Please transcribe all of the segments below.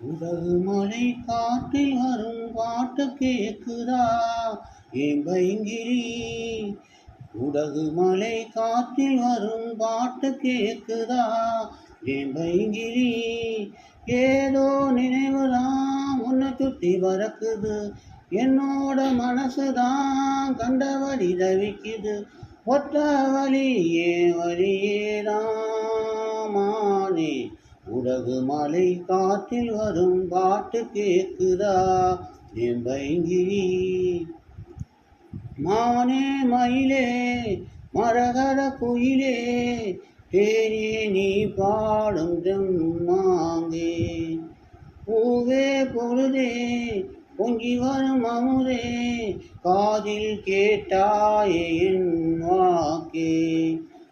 உடகு மலை காற்றில் வரும் பாட்டு கேக்குதா ஏன் பைங்கிரி உடகு மலை காற்றில் வரும் பாட்டு கேக்குதா ஏன் பைங்கிரி ஏதோ நினைவுதான் உன்னை சுத்தி பறக்குது. என்னோட மனசுதான் கண்டபடி தவிக்குது. ஒத்த வழி அது மலை காற்றில் வரும் பாட்டு கேட்குதா? என் பயங்கிரி மானே மயிலே மரகர குயிலே தேனே நீ பாடும் தெம்மாங்கே பூவே பொழுதே பொங்கி வரும் அமுதே காதில் கேட்டாயே என் வாக்கே.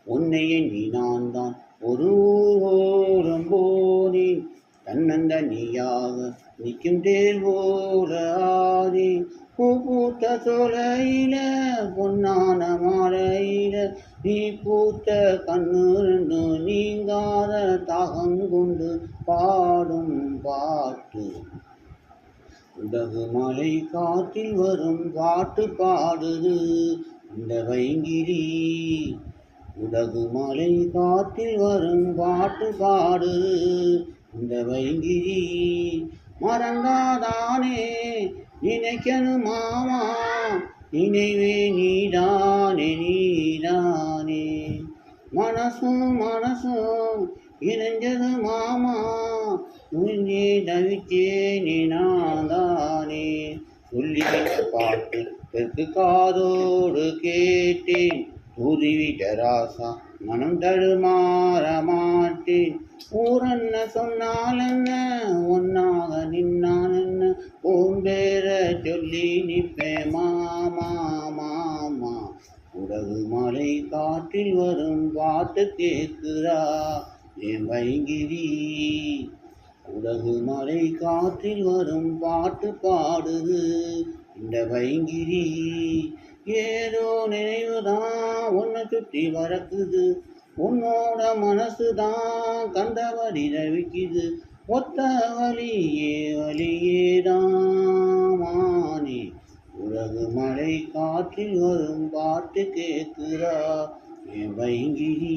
உன்னை எண்ணி நான் தான் ஒரு ஓரம் தன்னந்தனியாக நிற்கும் தேர்வோராதி பூ பூத்த சோலையில பொன்னான மாலையில நீ பூத்த கண்ணு நீங்காத தாகங்கொண்டு பாடும் பாட்டு. உடகு மலை காற்றில் வரும் பாட்டு பாடுது இந்த வைங்கிரி. உடகு மலை காற்றில் வரும் பாட்டு பாடுது அந்த வைங்கிரி மறந்தாதானே? நினைக்கணும் மாமா நினைவே நீதானே நீதானே மனசும் மனசும் இணைஞ்சது மாமா முன்னே தவிச்சேனே நான்தானே. சொல்லி பாட்டு தெற்கு காதோடு கேட்டேன். ஊதிவிட்ட ராசா மனம் தடுமாற மாட்டேன். ஊரன்ன சொன்னால் என்ன ஒன்னாக நின்னான் என்ன ஓம்பேர சொல்லி நிற்பேன் மாமா மாமா உடகு மலை காற்றில் வரும் பாட்டு கேட்குறா. என் வைங்கிரி? உலகு மலை காற்றில் வரும் பாட்டு பாடுது. இந்த வைங்கிரி ஏதோ நினைவுதான் உன்னை சுற்றி வரக்குது உன்னோட மனசுதான் கண்டபடி தவிக்குது ஒத்த வழியே வழியேதாமானே. உலகு மழை காற்றில் வரும் பாட்டு கேட்குறா என் வைங்கிரி